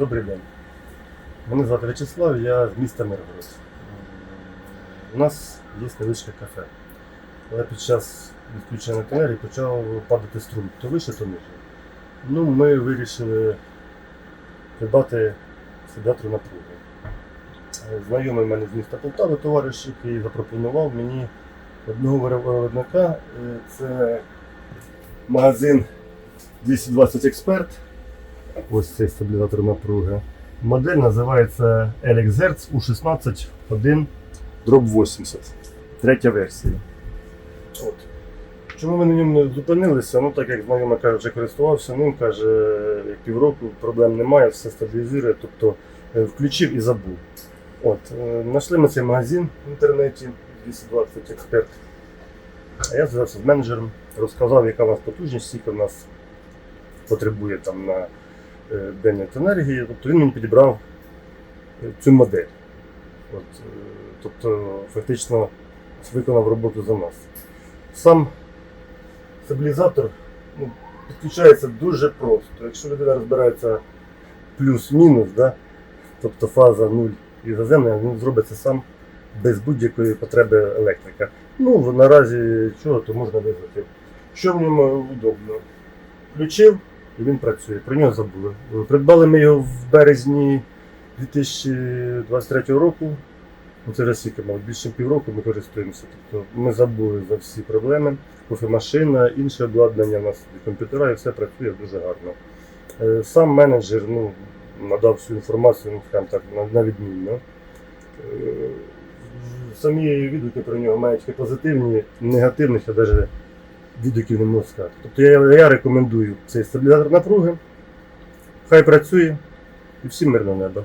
Добрий день. Мене звати В'ячеслав, я з міста Миргород. У нас є невеличке кафе. Але під час відключення енергії почав падати струм. То вище, то ниже. Ну, ми вирішили придбати сидатору напруги. Знайомий мене з міста Полтави товариш, який запропонував мені одного виробника. Е, Це магазин 220 Експерт. Ось цей стабілізатор напруги. Модель називається LX Hertz U16 1 Drop 80. Третя версія. От. Чому ми на ньому не зупинилися? Ну, так як знайомий каже, вже користувався ним, каже, півроку проблем немає, все стабілізує, тобто е, включив і забув. От, е, знайшли ми цей магазин в інтернеті 220 експерт. А я зв'язався з менеджером, розказав, яка у нас потужність, скільки в нас потребує там на день енергії. Тобто він мені підібрав е, цю модель. От, е, тобто фактично виконав роботу за нас. Сам стабілізатор ну, підключається дуже просто. Якщо людина розбирається плюс-мінус, да, тобто фаза 0 і заземлення, він зробить це сам без будь-якої потреби електрика. Ну, наразі чого, то можна визвати. Що в ньому удобно? Включив він працює. Про нього забули. Придбали ми його в березні 2023 року. Ну, Це вже скільки, мабуть, більше півроку ми користуємося. Тобто ми забули за всі проблеми. Кофемашина, інше обладнання у нас і комп'ютера, і все працює дуже гарно. Е, Сам менеджер ну, надав всю інформацію, ну, так, на, відмінно. Е, Самі відгуки про нього мають позитивні, негативних, я навіть відгуків не можу сказати. Тобто я, я рекомендую цей стабілізатор напруги. Хай працює і всім мирного неба.